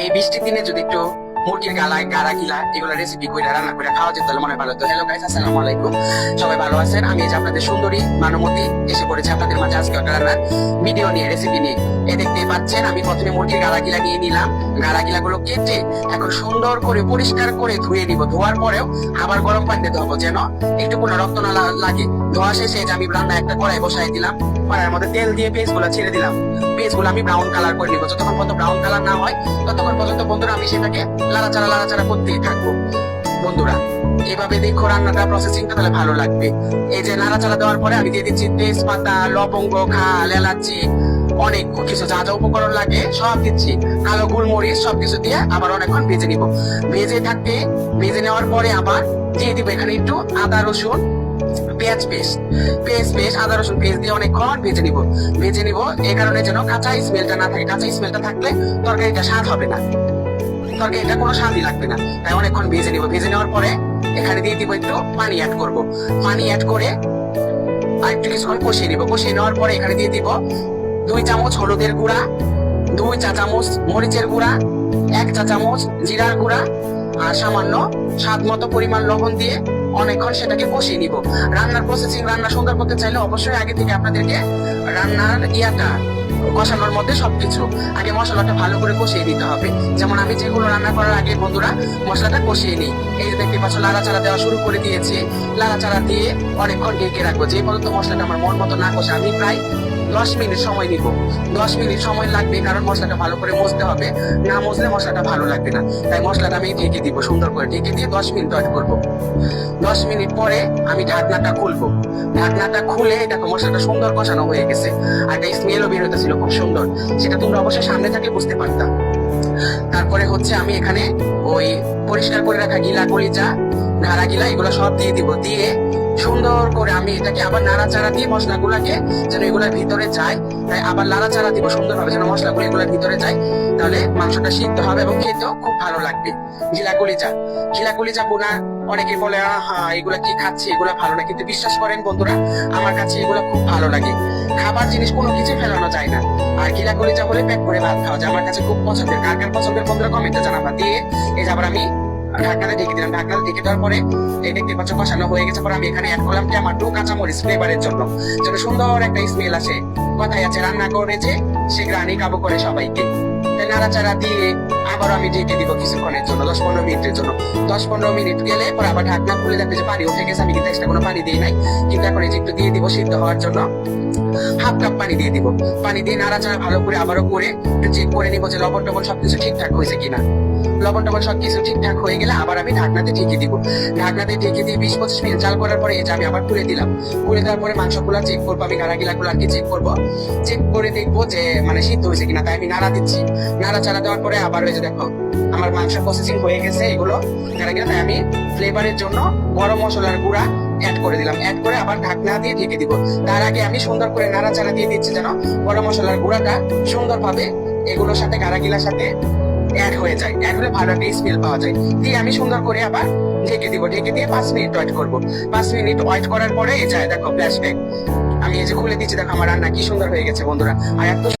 এই বৃষ্টির দিনে যদি একটু মুরগির গালায়, গাড়া গিলা এগুলো রেসিপি করে রান্না করে খাওয়া যেত তাহলে মনে ভালো তো হ্যালো গাইস আসসালামু আলাইকুম। সবাই ভালো আছেন? আমি এই আপনাদের সুন্দরী মানমতি এসে পড়েছি আপনাদের মাঝে আজকে একটা রান্নার ভিডিও নিয়ে রেসিপি নিয়ে। এ দেখতেই পাচ্ছেন, আমি প্রথমে মুরগির গালা গিলা নিয়ে নিলাম। গালা গিলা গুলো কেটে এখন সুন্দর করে পরিষ্কার করে ধুয়ে নিব। ধোয়ার পরেও আবার গরম পানিতে ধোবো যেন একটু কোনো রক্ত না লাগে। ধোয়া শেষে আমি রান্না একটা কড়াই বসাই দিলাম। কড়াইয়ের মধ্যে তেল দিয়ে পেঁয়াজগুলো ছেড়ে দিলাম। পেঁয়াজগুলো আমি ব্রাউন কালার করে নিব। যতক্ষণ পর্যন্ত ব্রাউন কালার না হয়, ততক্ষণ পর্যন্ত বন্ধুরা আমি সেটাকে লাড়াচাড়া লাড়াচাড়া করতেই থাকব। বন্ধুরা, এভাবে দেখো রান্নাটা প্রসেসিংটা তাহলে ভালো লাগবে। এই যে নাড়াচাড়া দেওয়ার পরে আমি দিয়ে দিচ্ছি তেজপাতা, লবঙ্গ, খাল, এলাচি, অনেক কিছু যা যা উপকরণ লাগে, সব দিচ্ছি। কালো গোলমরিচ, সবকিছু দিয়ে আবার অনেকক্ষণ ভেজে নিব। ভেজে থাকতে, ভেজে নেওয়ার পরে আবার দিয়ে দিব এখানে একটু আদা, রসুন পেঁয়াজ পেস্ট। পেঁয়াজ পেস্ট, আদা রসুন পেস্ট দিয়ে অনেকক্ষণ ভেজে নিব। ভেজে নিব এই কারণে যেন কাঁচা স্মেলটা না থাকে। কাঁচা স্মেলটা থাকলে তরকারিটা স্বাদ হবে না। তরকারিটা কোনো স্বাদই লাগবে না। তাই অনেকক্ষণ ভেজে নিব। ভেজে নেওয়ার পরে এখানে দিয়ে দিব একটু পানি অ্যাড করব। পানি অ্যাড করে আর একটু কিছুক্ষণ কষিয়ে নিব। কষিয়ে নেওয়ার পরে এখানে দিয়ে দিব দুই চামচ হলুদের গুঁড়া, দুই চা চামচ মরিচের গুঁড়া, এক চা চামচ জিরার গুঁড়া আর সামান্য স্বাদ মতো পরিমাণ লবণ দিয়ে অনেকক্ষণ সেটাকে কষিয়ে নিব। রান্নার প্রসেসিং রান্না সুন্দর করতে চাইলে অবশ্যই আগে থেকে আপনাদেরকে রান্নার ইয়াটা কষানোর মধ্যে সবকিছু, আগে মশলাটা ভালো করে কষিয়ে নিতে হবে। যেমন আমি যেগুলো রান্না করার আগে বন্ধুরা মশলাটা কষিয়ে নিই। এই যে দেখতে পাচ্ছ, লাড়াচাড়া দেওয়া শুরু করে দিয়েছি। লাড়াচাড়া দিয়ে অনেকক্ষণ ঢেকে রাখব। যে পর্যন্ত মশলাটা আমার মন মতো না কষে, আমি প্রায় দশ মিনিট সময় নিব। দশ মিনিট সময় লাগবে কারণ মশলাটা ভালো করে মজতে হবে। না মজলে মশলাটা ভালো লাগবে না। তাই মশলাটা আমি ঢেকে দিব, সুন্দর করে ঢেকে দিয়ে দশ মিনিট ওয়েট করব। দশ মিনিট পরে আমি ঢাকনাটা খুলবো। ঢাকনাটা খুলে দেখো মশলাটা সুন্দর কষানো হয়ে গেছে। আর একটা স্মেলও বের হতেছিল খুব সুন্দর। সেটা তোমরা অবশ্যই সামনে থাকলে বুঝতে পারতাম তারপরে হচ্ছে আমি এখানে ওই পরিষ্কার করে রাখা গিলা কলিজা, ঘাড়া গিলা এগুলো সব দিয়ে দিব। দিয়ে সুন্দর করে আমি এটাকে আবার নাড়াচাড়া দিয়ে মশলাগুলোকে যেন এগুলোর ভিতরে যায়। তাই আবার নাড়াচাড়া দিব সুন্দরভাবে যেন মশলাগুলো এগুলোর ভিতরে যায়। তাহলে মাংসটা সিদ্ধ হবে এবং খেতেও খুব ভালো লাগবে। ঘিলা কলিজা ঘিলা কলিজা বোনা, অনেকে বলে হা এগুলা কি খাচ্ছি? এগুলা ভালো না। কিন্তু বিশ্বাস করেন বন্ধুরা, আমার কাছে এগুলো খুব ভালো লাগে। খাবার জিনিস কোনো কিছু ফেলানো যায় না। আর গিলা কলিজা হলে পেট করে ভাত খাওয়া যায়। আমার কাছে খুব পছন্দের। কার কার পছন্দের বন্ধুরা কমেন্টে জানাবা। দিয়ে এই যে আবার আমি ঢাকনাটা ঢেকে দিলাম ঢেকে দেওয়ার পরে এই দেখতে পাচ্ছ কষানো হয়ে গেছে। পরে আমি এখানে অ্যাড করলাম টমেটো কাঁচামরিচ ফ্লেভারের জন্য। যেন সুন্দর একটা স্মেল আসে। কথাই আছে, রান্না করেছে সে গ্রানি কাবু করে সবাইকে। নাড়াচাড়া দিয়ে আবার আমি ঢেকে দিব কিছুক্ষণের জন্য দশ পনেরো মিনিটের জন্য। দশ পনেরো মিনিট গেলে পরে আবার ঢাকনা খুলে দেখবে যে পানি উঠে গেছে। আমি কিন্তু এক্সট্রা কোনো পানি দিই নাই। কিন্তু এখন এই যে একটু দিয়ে দিব সিদ্ধ হওয়ার জন্য হাফ কাপ পানি দিয়ে দিব। পানি দিয়ে নাড়াচাড়া ভালো করে আবারও করে একটু চেক করে নিব যে লবণ টবণ সবকিছু ঠিকঠাক হয়েছে কিনা। লবণ টবণ সবকিছু ঠিকঠাক হয়ে গেলে আবার আমি ঢাকনাতে ঢেকে দিব। ঢাকনাতে ঢেকে দিয়ে বিশ পঁচিশ মিনিট জাল করার পরে যে আমি আবার তুলে দিলাম। তুলে দেওয়ার পরে মাংসগুলো চেক করব, আমি গাড়া গিলাগুলো আর কি চেক করব। চেক করে দেখব যে মানে সিদ্ধ হয়েছে কিনা। তাই আমি নাড়া দিচ্ছি। নাড়া চাড়া দেওয়ার পরে আবার যে দেখো, আমার মাংস প্রসেসিং হয়ে গেছে এগুলো। গাড়া গিলা তাই আমি ফ্লেভারের জন্য গরম মশলার গুঁড়া অ্যাড করে দিলাম। অ্যাড করে আবার ঢাকনা দিয়ে ঢেকে দিব। তার আগে আমি সুন্দর করে নাড়াচাড়া দিয়ে দিচ্ছি যেন গরম মশলার গুঁড়াটা সুন্দরভাবে এগুলোর সাথে গারাগিলার সাথে অ্যাড হয়ে যায়। অ্যাড ভালো একটা স্মেল পাওয়া যায়। দিয়ে আমি সুন্দর করে আবার ঢেকে দিব। ঢেকে দিয়ে পাঁচ মিনিট ওয়েট করব। পাঁচ মিনিট ওয়েট করার পরে এই যায় দেখো ফ্ল্যাশব্যাক আমি এই যে খুলে দিচ্ছি, দেখো, আমার রান্না কি সুন্দর হয়ে গেছে, বন্ধুরা। আর এত